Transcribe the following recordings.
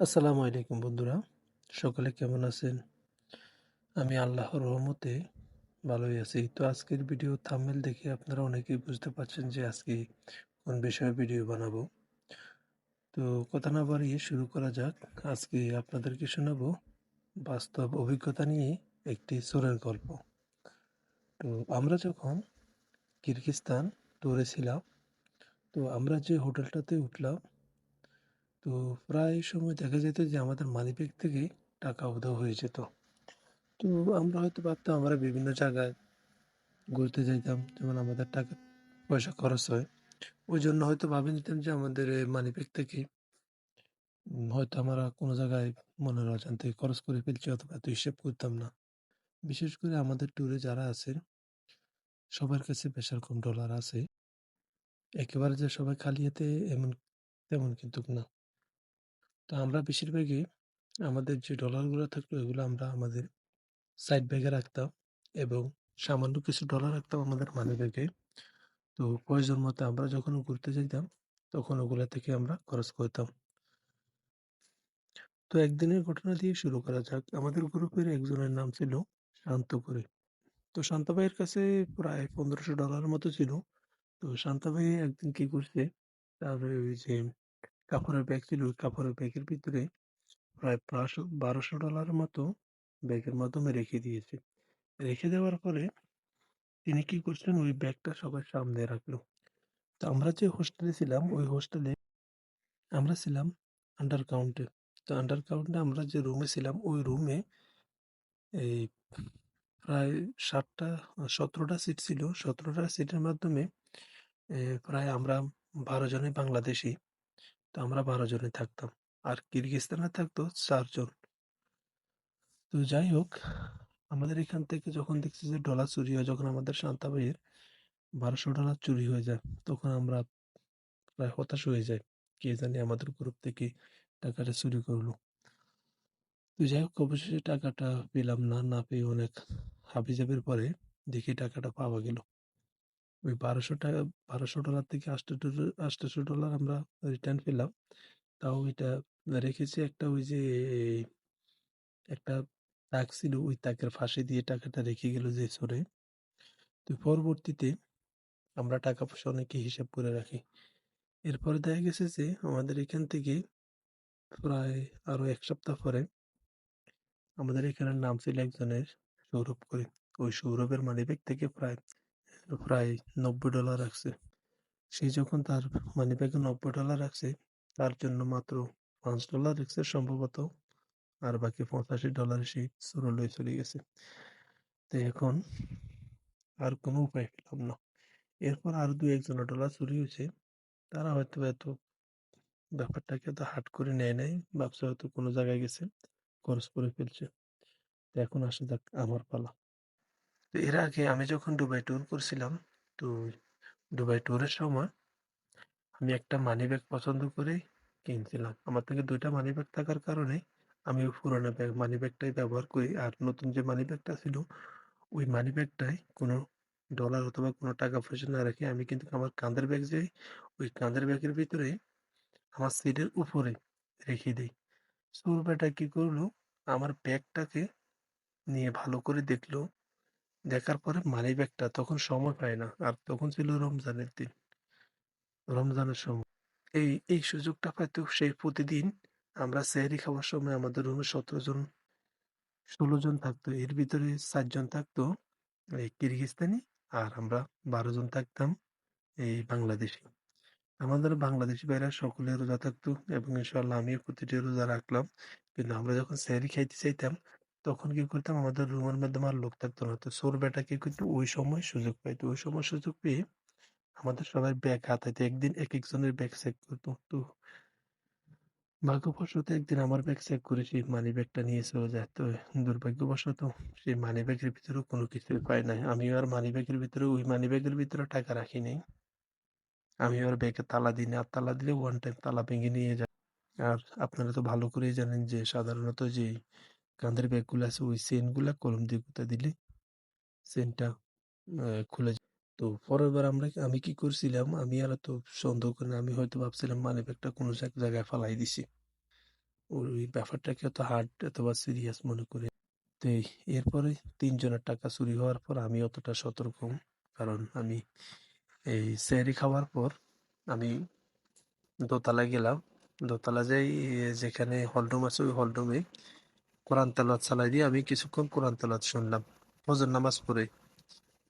আসসালামু আলাইকুম বন্ধুরা, সকলে কেমন আছেন? আমি আল্লাহর রহমতে ভালোই আছি। তো আজকের ভিডিও থাম্বনেল দেখে আপনারা অনেকেই বুঝতে পারছেন যে আজকে কোন বিষয়ে ভিডিও বানাবো। তো কথা না বাড়িয়ে শুরু করা যাক। আজকে আপনাদেরকে শোনাবো বাস্তব অভিজ্ঞতা নিয়ে একটি সুরের গল্প। তো আমরা যখন কিরগিস্তান ট্যুরে ছিলাম তো আমরা যে হোটেলটাতে উঠলাম তো প্রায় সময় দেখা যেত যে আমাদের মানিব্যাগ থেকে টাকা উধাও হয়ে যেত। তো আমরা হয়তো ভাবতাম আমরা বিভিন্ন জায়গায় ঘুরতে যেতাম যেমন আমাদের টাকা, পয়সা খরচ হয়। ওই জন্য হয়তো ভাবে নিতাম যে আমাদের মানিব্যাগ থেকে হয়তো আমরা কোনো জায়গায় মনের অজান্তে খরচ করে ফেলছি অথবা এত হিসেব করতাম না। বিশেষ করে আমাদের ট্যুরে যারা আছেন সবার কাছে বেশার কম ডলার আছে। একেবারে যে সবাই খালি হাতে এমন, তেমন কিন্তু না। তো আমরা বেশিরভাগই আমাদের যে ডলারগুলো থাকতো এগুলো আমরা আমাদের সাইড ব্যাগে রাখতাম এবং সামান্য কিছু ডলার রাখতাম আমাদের মানি ব্যাগে তো প্রয়োজন মতো আমরা যখন ঘুরতে যেতাম তখন ওগুলা থেকে আমরা খরচ করতাম। তো একদিনের ঘটনা দিয়ে শুরু করা যাক। আমাদের গ্রুপের একজনের নাম ছিল শান্ত করে তো শান্ত ভাইয়ের কাছে প্রায় পনেরোশো ডলারের মতো ছিল। তো শান্ত ভাই একদিন কি করছে, তার ওই যে কাপড়ের ব্যাগ ছিল, ওই কাপড়ের ব্যাগের ভিতরে প্রায় প্রায়শো বারোশো ডলারের মতো ব্যাগের মাধ্যমে রেখে দিয়েছে। রেখে দেওয়ার পরে তিনি কি করছেন, ওই ব্যাগটা সবার সামনে রাখল। তো আমরা যে হোস্টেলে ছিলাম, ওই হোস্টেলে আমরা ছিলাম আন্ডার কাউন্টে তো আন্ডার কাউন্টে আমরা যে রুমে ছিলাম, ওই রুমে এই প্রায় ষাটটা সতেরোটা সিট ছিল। সতেরোটা সিটের মাধ্যমে প্রায় আমরা বারো জনই বাংলাদেশি। তো আমরা বারো জনে থাকতাম। আর কিরগিস্তানে থাকতো চারজন তো যাই হোক, আমাদের এখান থেকে যখন দেখছি যে ডলার চুরি হয়, যখন আমাদের শান্তা ভাইয়ের বারোশো ডলার চুরি হয়ে যায়, তখন আমরা প্রায় হতাশ হয়ে যাই। কে জানি আমাদের গ্রুপ থেকে টাকাটা চুরি করল। তো যাই হোক, অবশেষে টাকাটা পেলাম না না পেয়ে অনেক হাবিজাবির পরে দেখি টাকাটা পাওয়া গেল। ওই বারোশো টাকা বারোশো ডলার থেকে আটশো আটশোশো ডলার আমরা রিটার্ন পেলাম। তাও এটা রেখেছি একটা ওই যে একটা তাক ছিল, ওই তাকের ফাঁসে দিয়ে টাকাটা রেখে গেল যে সরে তো পরবর্তীতে আমরা টাকা পয়সা অনেকে হিসাব করে রাখি। এরপরে দেখা গেছে যে আমাদের এখান থেকে প্রায় আরও এক সপ্তাহ পরে আমাদের এখানে নাম ছিল একজনের সৌরভ করে। ওই সৌরভের মানিব্যাগ থেকে প্রায় প্রায় নব্বই ডলার রাখছে। সে যখন তার মানিব্যাগে নব্বই ডলার রাখছে, তার জন্য মাত্র পাঁচ ডলার রাখছে সম্ভবত, আর বাকি পঁচাশি ডলার সে সুরলয়ে চলে গেছে। তো এখন আর কোনো উপায় পেলাম না। এরপর আর দু একজন ডলার চুরি হয়েছে। তারা হয়তো এত ব্যাপারটাকে এত হাট করে নেয় নাই, ভাবছে হয়তো কোনো জায়গায় গেছে, খরচ করে ফেলছে। এখন আসা যাক আমার পালা। তো এর আগে আমি যখন দুবাই ট্যুর করছিলাম, তো দুবাই ট্যুরের সময় আমি একটা মানি ব্যাগ পছন্দ করে কিনছিলাম। আমার থেকে দুইটা মানি ব্যাগ থাকার কারণে আমি ওই পুরোনো ব্যাগ মানি ব্যাগটাই ব্যবহার করি। আর নতুন যে মানি ব্যাগটা ছিল, ওই মানি ব্যাগটায় কোনো ডলার অথবা কোনো টাকা পয়সা না রেখে আমি কিন্তু আমার কাঁধের ব্যাগ যাই ওই কাঁধের ব্যাগের ভিতরে আমার সিটের উপরে রেখে দিই। সুরবাটা কি করল? আমার ব্যাগটাকে নিয়ে ভালো করে দেখল। দেখার পরে মানি ব্যাগটা তখন সময় পায় না। আর তখন ছিল রমজানের দিন। রমজানের সময়। এই এই সুযোগটা পাইতো সেই প্রতিদিন আমরা সেহরি খাওয়ার সময় আমাদের রুমে সতেরো জন, ষোলো জন থাকতো। এর ভিতরে চারজন থাকতো, এই কিরগিস্তানি আর আমরা বারো জন থাকতাম, এই বাংলাদেশি। আমাদের বাংলাদেশি ভাইরা সকলে রোজা থাকতো এবং ইনশাল্লাহ আমিও প্রতিটি রোজা রাখলাম। কিন্তু আমরা যখন সেহরি খাইতে চাইতাম তখন কি করতাম? আমাদের রুমের মধ্যে আমার লোক থাকতো না। তো সোর বেটা কি করতো ওই সময় সুযোগ পাইতো। ওই সময় সুযোগ পেয়ে আমাদের সবাই ব্যাগ হাতাইতো। একদিন এক একজনের ব্যাগ চেক করতো। তো ভাগ্যবশত একদিন আমার ব্যাগ চেক করে সেই মানি ব্যাগটা নিয়ে চলে যায়। তো দুর্ভাগ্যবশত সেই মানি ব্যাগের ভিতরেও কোনো কিছুই পাই নাই। আমিও আর মানি ব্যাগের ভিতরে, ওই মানি ব্যাগের ভিতরে টাকা রাখি নাই। আমি আর ব্যাগে তালা দিই না। আর তালা দিলে ওয়ান টাইম তালা ভেঙে নিয়ে যায়। আর আপনারা তো ভালো করেই জানেন যে সাধারণত যে কাঁধের ব্যাগগুলো আছে, ওই চেনগুলা কলম দিয়ে গুঁতা দিলে চেনটা খুলে তো পরের বার আমরা আমি কি করছিলাম, আমি আর তো সন্দেহ করি আমি হয়তো ভাবছিলাম, মানি ব্যাগটা কোনো এক জায়গায় ফালাই দিছি। ওই ব্যাপারটাকে অত হার্ড অথবা সিরিয়াস মনে করি। তো এরপরে তিনজনের টাকা চুরি হওয়ার পর আমি অতটা সতর্ক, কারণ আমি এই সেহরি খাওয়ার পর আমি দোতলায় গেলাম। দোতলা যাই যেখানে হলরুম আছে, ওই হলরুমে কোরআন তেলাওয়াত চালাই দিয়ে আমি কিছুক্ষণ কোরআন তেলাওয়াত শুনলাম। ফজর নামাজ পড়ে।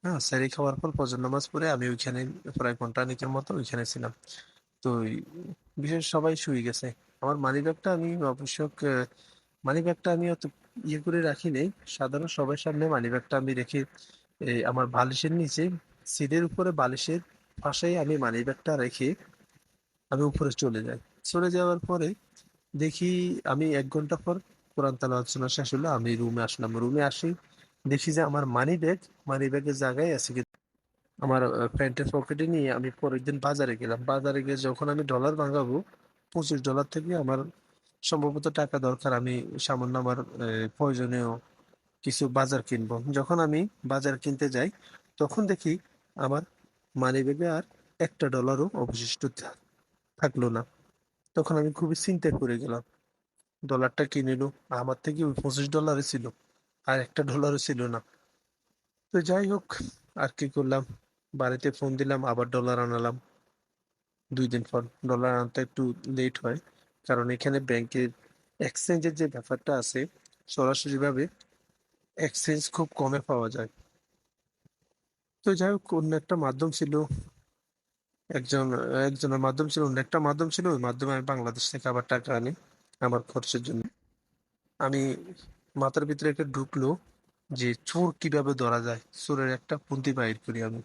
হ্যাঁ সেহরি খাওয়ার পর ফজর নামাজ পড়ে আমি ওইখানে প্রায় ঘণ্টা নিকের মতো ওইখানে ছিলাম। তো বিশেষ সবাই শুয়ে গেছে। আমার মানি ব্যাগটা আমি অবশ্য মানি ব্যাগটা আমি অত ইয়ে করে রাখি নেই। সাধারণ সবার সামনে মানি ব্যাগটা আমি রেখে আমার বালিশের নিচে সিটের উপরে বালিশের পাশেই আমি মানি ব্যাগটা রেখে আমি উপরে চলে যাই। চলে যাওয়ার পরে দেখি আমি এক ঘণ্টা পর কোরআন তেলাওয়াত শোনা শেষ হলো। আমি রুমে আসলাম। রুমে আসি, দেখি যে আমার মানি ব্যাগ মানি ব্যাগের জায়গায় আছে কি আমার প্যান্টের পকেটে নিয়ে আমি পরের দিন বাজারে গেলাম। বাজারে গিয়ে যখন আমি ডলার ভাঙাবো, পঁচিশ ডলার থেকে আমার সম্ভবত টাকা দরকার। আমি সামান্য আমার প্রয়োজনীয় কিছু বাজার কিনবো। যখন আমি বাজার কিনতে যাই, তখন দেখি আমার মানিব্যাগে আর একটা ডলারও অবশিষ্ট থাকল না। তখন আমি খুবই চিন্তায় পড়ে গেলাম। ডলারটা কিনে নিল? আমার থেকে ওই পঁচিশ ডলারই ছিল, আর একটা ডলারও ছিল না। তো যাই হোক, আর কি করলাম? বাড়িতে ফোন দিলাম, আবার ডলার আনালাম। দুই দিন পর ডলার আনতে একটু লেট হয়, কারণ এখানে ব্যাংকের এক্সচেঞ্জের যে ব্যাপারটা আছে, সরাসরি ভাবে এক্সচেঞ্জ খুব কমে পাওয়া যায়। তো যাই হোক, অন্য একটা মাধ্যম ছিল, একজন, একজনের মাধ্যম ছিল, অন্য একটা মাধ্যম ছিল, ওই মাধ্যমে আমি বাংলাদেশ থেকে আবার টাকা আনি। আমার খরচের জন্য। আমি মাথার ভিতরে একটা ঢুকলো যে চোর কীভাবে ধরা যায়। চোরের একটা পন্থী বাইর করি আমি।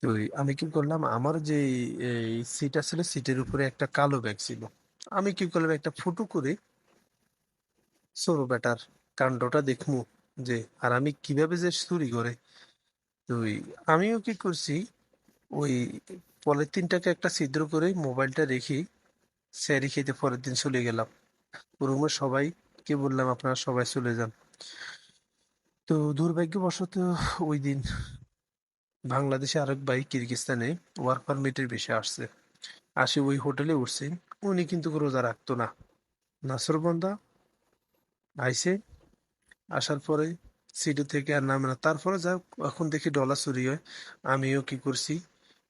তো আমি কি করলাম, আমার যে সিট ছিল সিটের উপরে একটা কালো ব্যাগ ছিল। আমি কি করলাম, একটা ফটো করে চোর বেটার কাণ্ডটা দেখমু যে, আর আমি কীভাবে যে চুরি করে? তো আমিও কি করছি, ওই পলিথিনটাকে একটা ছিদ্র করে মোবাইলটা রেখে স্যারি খেতে পরের দিন চলে গেলাম। রুমে সবাই কে বললাম, আপনারা সবাই চলে যান। তো দুর্ভাগ্যবশত ওই দিন বাংলাদেশে আরেক ভাই কিরগিস্তানে ওয়ার্ক পারমিটের বেশি আসছে। আসে ওই হোটেলে উঠছে। উনি কিন্তু রোজা রাখতো না। নাসরবন্দা আইসে আসার পরে সিটি থেকে আর নামে না। তারপরে যা এখন দেখি ডলার চুরি হয়। আমিও কি করছি?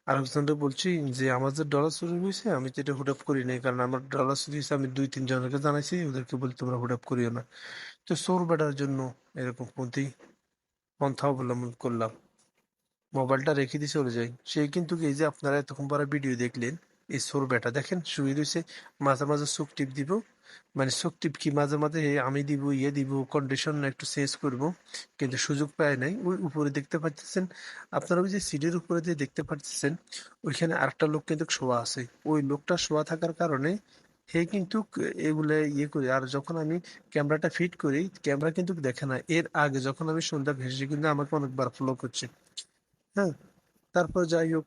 আরেকজনকে বলছি যে, আমার যে ডলার চুরি হয়েছে আমি তো এটা হুডাপ করি নাই। কারণ আমার ডলার চুরি হয়েছে আমি দুই, তিন জনকে জানাইছি, ওদেরকে বলি, তোমরা হুডাপ করিও না। তো চোর বেটার জন্য এরকম পন্থী পন্থা অবলম্বন করলাম। মোবাইলটা রেখে দিয়ে চলে যাই। সে কিন্তু এই যে আপনারা এতক্ষণ পরে ভিডিও দেখলেন, এই সোর বেটা দেখেন, শুয়ে রয়েছে মাঝে মাঝে চোখ টিপ দিব। মানে টিপ কি মাঝে মাঝে আমি দিব ইয়ে দিব কন্ডিশন একটু চেঞ্জ করব, কিন্তু সুযোগ পায় নাই। ওই উপরে দেখতে পাচ্ছেন, আপনারা ওই যে সিটের উপরে যে দেখতে পাচ্ছেন, ওইখানে আরেকটা লোক কিন্তু শোয়া আছে। ওই লোকটা শোয়া থাকার কারণে হে কিন্তু এগুলা ইয়ে করি, আর যখন আমি ক্যামেরাটা ফিট করি, ক্যামেরা কিন্তু দেখে না। এর আগে যখন আমি সন্ধ্যা ভেসে কিন্তু আমাকে অনেকবার ফলো করছে। হ্যাঁ তারপর যাই হোক,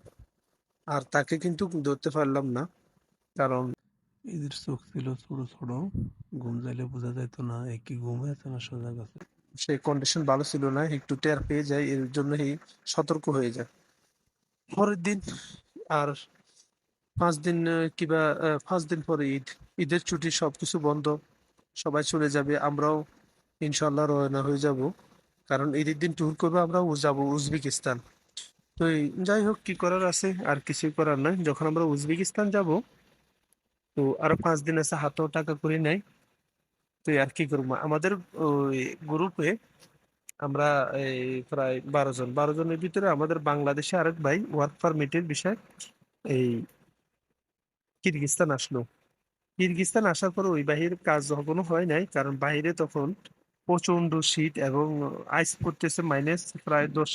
আর তাকে কিন্তু ধরতে পারলাম না, কারণ এদের চোখ ছিল ছোট ছোট, ঘুম যাইলে বোঝা যাইতো না একই ঘুম আছে না সোজা গেছে সে কন্ডিশন ভালো ছিল না, একটু টের পেয়ে যায়, এর জন্য সতর্ক হয়ে যায়। পরের দিন আর পাঁচ দিন কিবা পাঁচ দিন পরে ঈদ, ঈদের ছুটি সবকিছু বন্ধ, সবাই চলে যাবে, আমরাও ইনশাল্লাহ রওনা হয়ে যাব। কারণ ঈদের দিন ট্যুর করব, আমরাও যাব উজবেকিস্তান। তো যাই হোক, কি করার আছে, আর কিছুই করার নাই। যখন আমরা উজবেকিস্তান যাব তো আরও পাঁচ দিন আছে, হাতেও টাকা করে নেয় তো আর কি করব? আমাদের ওই গ্রুপে আমরা এই প্রায় বারো জন। বারো জনের ভিতরে আমাদের বাংলাদেশে আরেক ভাই ওয়ার্ক পারমিটের বিষয় এই কিরগিস্তান আসলো। কিরগিস্তান আসার পর ওই বাহির কাজ কোনো হয় নাই, কারণ বাইরে তখন প্রচণ্ড শীত এবং আইস পড়তেছে মাইনাস প্রায় দশ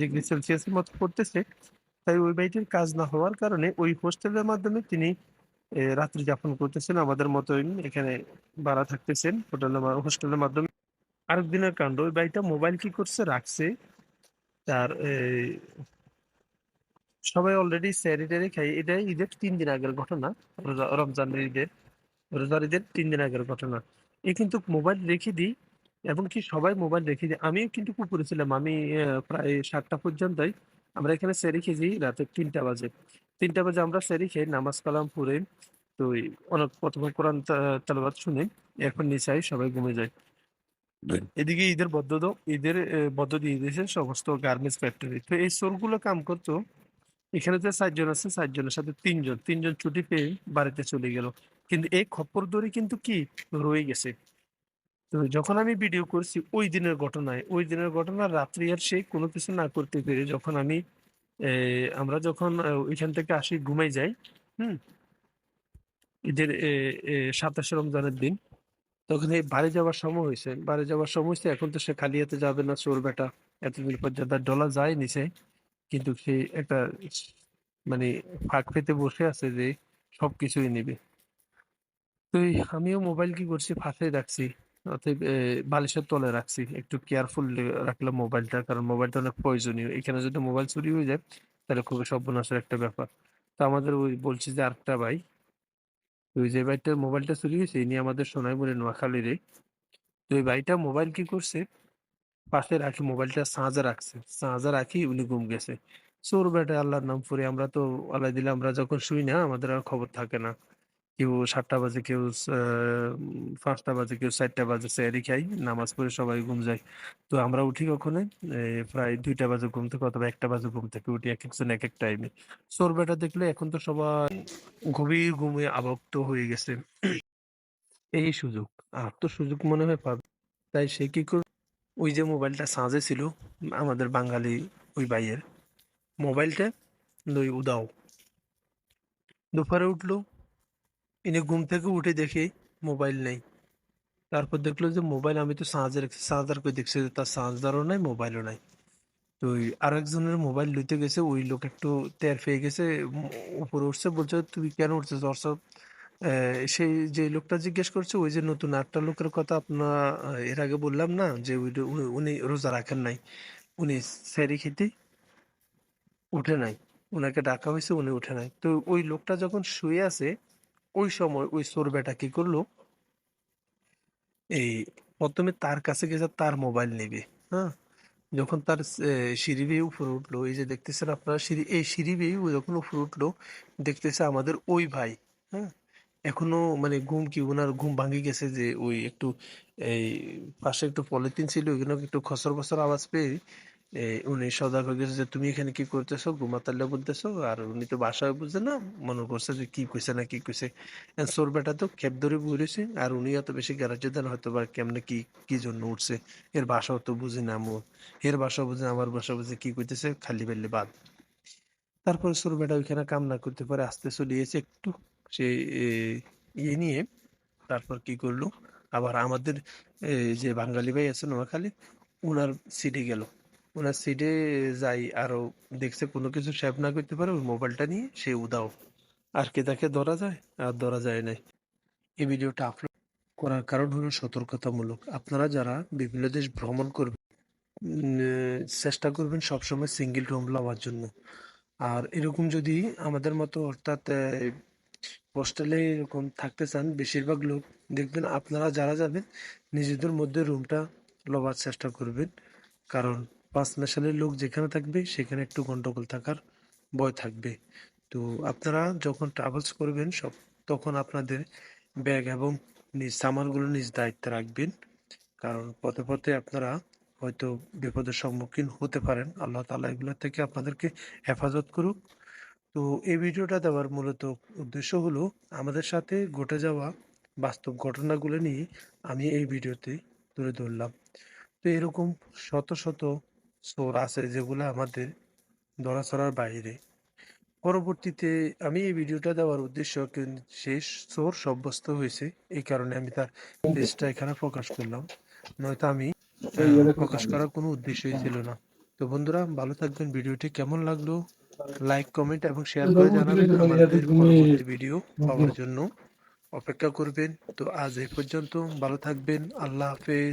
ডিগ্রি সেলসিয়াসের মতো পড়তেছে। তাই ওই বাড়িটির কাজ না হওয়ার কারণে ওই হোস্টেলের মাধ্যমে তিনি রাত্রি যাপন করতেছেন, আমাদের মতোই এখানে ভাড়া থাকতেছেন, হোটেলের হোস্টেলের মাধ্যমে। আরেক দিনের কাণ্ড, ওই বাড়িটা মোবাইল কি করছে, রাখছে, তার সবাই অলরেডি স্যারি ট্যারি খাই এটা ঈদের তিন দিন আগের ঘটনা রমজানের ঈদের, রোজার ঈদের তিন দিন আগের ঘটনা। এ কিন্তু মোবাইল রেখে দিই এবং কি সবাই মোবাইল রেখে দিই। আমিও কিন্তু কুকুরে ছিলাম, আমি প্রায় সাতটা পর্যন্তই, আমরা এখানে সেরি খেয়েছি, রাতে তিনটা বাজে। তিনটা বাজে আমরা সেরি খেয়ে নামাজ কালাম পড়ে তো অনেক প্রথমে কোরআন তা- তেলাওয়াত শুনে এরপর নিচাই সবাই ঘুমে যায়। এদিকে ঈদের বদ্ধ ঈদের বদ্ধ দিয়ে দিয়েছে সমস্ত গার্মেন্টস ফ্যাক্টরি তো এই চোরগুলো কাম করতো। এখানে যে চারজন আছে চারজনের সাথে তিনজন তিনজন ছুটি পেয়ে বাড়িতে চলে গেল। কিন্তু এই খপ্পর দড়ি কিন্তু কি? রয়ে গেছে। তো যখন আমি ভিডিও করছি ওই দিনের ঘটনায় ওই দিনের ঘটনা রাত্রি আর সে কোনো কিছু না করতে পেরে যখন আমি আমরা যখন ওইখান থেকে আসি ঘুমাই যাই, হুম? ঈদের সাতাশে রমজানের দিন। তখন এই বাড়ি যাওয়ার সময় হয়েছে বাড়ি যাওয়ার সময় হয়েছে এখন তো সে খালি হাতে যাবে না, চোর বেটা। এতদিন পর্যন্ত ডলা যায় নিচে কিন্তু সে একটা মানে ফাঁক পেতে বসে আছে যে সবকিছুই নেবে। তো আমিও মোবাইল কি করছি ফাঁকে রাখছি। বালিশের তলে রাখছি। একটু কেয়ারফুল রাখলাম মোবাইলটা কারণ মোবাইলটা অনেক প্রয়োজনীয়। এখানে যদি মোবাইল চুরি হয়ে যায়, তাহলে খুবই সর্বনাশের একটা ব্যাপার। তো আমাদের ওই বলছি যে আরেকটা ভাই, ওই যে ভাইটার মোবাইলটা চুরি হয়েছে, ইনি আমাদের সোনাইমুড়ি নোয়াখালীরে তো ওই ভাইটা মোবাইল কি করছে? পাশে রাখি মোবাইলটা সাঁজা রাখছে। সাঁজা রাখি উনি ঘুম গেছে। চোর বেটা, আল্লাহর নাম করে আমরা তো আল্লাহ দিলে আমরা যখন শুই না, আমাদের আর খবর থাকে না। কেউ সাতটা বাজে, কেউ পাঁচটা বাজে, কেউ চারটা বাজে সেরি খাই নামাজ পড়ে সবাই ঘুম যায়। তো আমরা উঠি কখন? প্রায় দুইটা বাজে ঘুম থেকে, অথবা একটা বাজে ঘুম থেকে উঠি এক একজন এক এক টাইমে চোর বেটা দেখলে এখন তো সবাই গভীর ঘুমে আবক্ত হয়ে গেছে। এই সুযোগ, আর তো সুযোগ মনে হয় পাবে। তাই সে কি করবে ওই যে মোবাইলটা সাঁজে ছিল, আমাদের বাঙালি ওই ভাইয়ের, মোবাইলটা লই উদাও। দুপুরে উঠল ইনি ঘুম থেকে উঠে দেখে মোবাইল নেই। তারপর দেখল যে মোবাইল আমি তো চার্জে রেখেছি চার্জার করে দেখছি তার চার্জারও নাই, মোবাইলও নাই। তো ওই আরেকজনের মোবাইল লইতে গেছে, ওই লোক একটু টের পেয়ে গেছে উপরে উঠছে, বলছে, তুই কেন উঠছিস অর্থাৎ সেই যে লোকটা জিজ্ঞেস করছে, ওই যে নতুন একটা লোকের কথা আপনার এর আগে বললাম না, যে ওই উনি- রোজা রাখেন নাই, উনি স্যারি খেতে উঠে নাই ওনাকে ডাকা হয়েছে, উনি উঠে নাই। তো ওই লোকটা যখন শুয়ে আছে ওই সময় ওই চোর বেটা কি করল? এই প্রথমে তার কাছে গেছে তার মোবাইল নেবে হ্যাঁ? যখন তার সিঁড়ি বেয়ে উপরে উঠল, এই যে দেখতেছেন আপনারা, সিঁড়ি, এই সিঁড়ি বেয়ে যখন উপরে উঠল, দেখতেছে আমাদের ওই ভাই হ্যাঁ? এখনও মানে ঘুম কি ওনার ঘুম ভাঙে গেছে যে ওই একটু, এই পাশে একটু পলিথিন ছিল ওইগুলো একটু খসর খসর আওয়াজ পেয়ে উনি হয়ে গেছে যে, তুমি এখানে কি করতেছো? ঘুমাতাল্লা বলতেছো? আর উনি তো বাসায় বুঝছে না, মনে করছে যে, কি কইছে না কি কইছে? সোর বেটা তো খেপ ধরে বলেছে আর উনি অত বেশি গ্যারাজ্য দেন হয়তো বা কেমনে কি কি জন্য উঠছে? এর বাসাও তো বুঝি না আমু, এর বাসা বুঝে আমার বাসা বুঝে কি কইতেছে? খালি বেললে বাদ। তারপরে চোর বেটা ওইখানে কাম না করতে পারে, আস্তে চলে এসে একটু। সে ইয়ে নিয়ে তারপর কি করল? আবার আমাদের যে বাঙালি ভাই আছে নোয়াখালী ওনার সিটে গেল। ওনার সিটে যাই, আরও দেখছে কোনো কিছু সেভ না করতে পারে, ওই মোবাইলটা নিয়ে সে উদাও আর কে তাকে ধরা যায়? আর ধরা যায় নাই। এই ভিডিওটা আপলোড করার কারণ হলো সতর্কতামূলক। আপনারা যারা বিভিন্ন দেশ ভ্রমণ করবেন চেষ্টা করবেন সবসময় সিঙ্গেল রুম লওয়ার জন্য। আর এরকম যদি আমাদের মতো অর্থাৎ হোস্টেলে এরকম থাকতে চান, বেশিরভাগ লোক, দেখবেন আপনারা যারা যাবেন, নিজেদের মধ্যে রুমটা লওয়ার চেষ্টা করবেন। কারণ পাঁচ নেশালের লোক যেখানে থাকবে, সেখানে একটু গন্ডগোল থাকার ভয় থাকবে। তো আপনারা যখন ট্রাভেলস করবেন, সব তখন আপনাদের ব্যাগ এবং নিজ সামানগুলো নিজ দায়িত্বে রাখবেন। কারণ পথে পথে আপনারা হয়তো বিপদের সম্মুখীন হতে পারেন। আল্লাহ তালা এগুলো থেকে আপনাদেরকে হেফাজত করুক। তো এই ভিডিওটা দেওয়ার মূলত উদ্দেশ্য হলো, আমাদের সাথে ঘটে যাওয়া বাস্তব ঘটনাগুলো নিয়ে আমি এই ভিডিওতে তুলে ধরলাম। তো এরকম শত শত চোর আছে যেগুলো আমাদের ধরাছড়ার বাইরে। পরবর্তীতে আমি এই ভিডিওটা দেওয়ার উদ্দেশ্য শেষ চোর সাব্যস্ত হয়েছে, এই কারণে আমি তার পেজটা এখানে প্রকাশ করলাম। নয়তো আমি প্রকাশ করার কোনো উদ্দেশ্যই ছিল না। তো বন্ধুরা, ভালো থাকবেন। ভিডিওটি কেমন লাগল? লাইক, কমেন্ট এবং শেয়ার করে জানাবেন ভিডিও পাওয়ার জন্য। অপেক্ষা করবেন। তো আজ এই পর্যন্ত ভালো থাকবেন। আল্লাহ হাফেজ।